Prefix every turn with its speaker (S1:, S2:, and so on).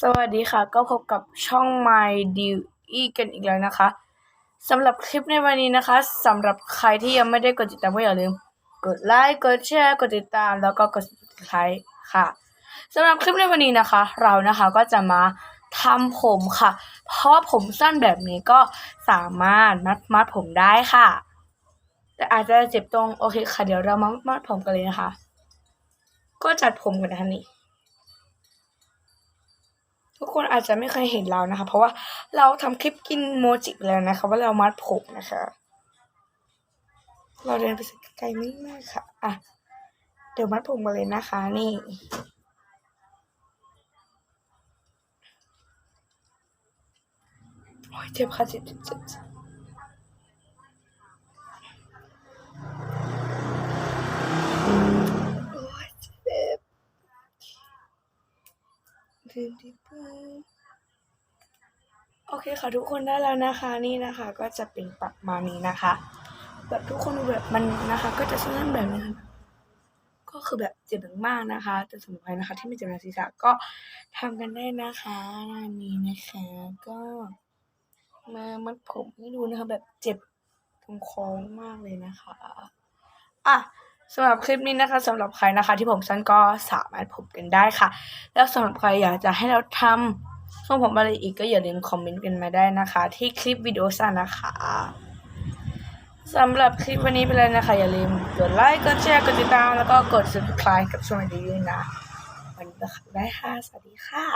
S1: สวัสดีค่ะ ก็พบกับช่อง My d e e กันอีกแล้วนะคะสำหรับคลิปในวันนี้นะคะสำหรับใครที่ยังไม่ได้กดติดตามก็อย่าลืม กดไลค์กดแชร์กดติดตามแล้วก็กด subscribe ค่ะสำหรับคลิปในวันนี้นะคะ เรานะคะก็จะมาทำผมค่ะ เพราะว่าผมสั้นแบบนี้ก็สามารถมัดมัดผมได้ค่ะ แต่อาจจะเจ็บตรงโอเคค่ะเดี๋ยวเรามามัดผมกันเลยนะคะ ก็จัดผมกันนะคะนี่ ทุกคนอาจจะไม่เคยเห็นเรานะคะ เพราะว่าเราทำคลิปกินโมจิไปแล้วนะคะ ว่าเรามัดผมนะคะ เราเดินไปสักไกลไม่มากค่ะอะเดี๋ยวมัดผมมาเลยนะคะ นี่โอ้ยเจ็บค่ะเจ็บเจ็บเจ็บเจ็บโอ้ยเจ็บเดินดีไป โอเคค่ะทุกคนได้แล้วนะคะนี่นะคะก็จะเป็นประมาณนี้นะคะ แบบทุกคนแบบมันนะคะ ก็จะสั้นแบบนี้ค่ะก็คือแบบเจ็บมากๆนะคะ แต่สำหรับใครนะคะ ที่ไม่เจ็บในศีรษะก็ทำกันได้นะคะนนี้นะคะก็มามัดผมให้ดูนะคะ แบบเจ็บตรงคอมากเลยนะคะ อะ สำหรับคลิปนี้นะคะสำหรับใครนะคะ ที่ผมสั้นก็สามารถผมกันได้ค่ะ แล้วสำหรับใครอยากจะให้เราทำทรงผมอะไรอีกก็อย่าลืมคอมเมนต์กันมาได้นะคะ ที่คลิปวิดีโอสั้นนะคะสำหรับคลิปวันนี้ไปเลยนะคะ อย่าลืมกดไลค์กดแชร์กดติดตามแล้วก็กด subscribe กับช่องนี้ด้วยนะ วันนี้ก็ได้ค่ะ สวัสดีค่ะ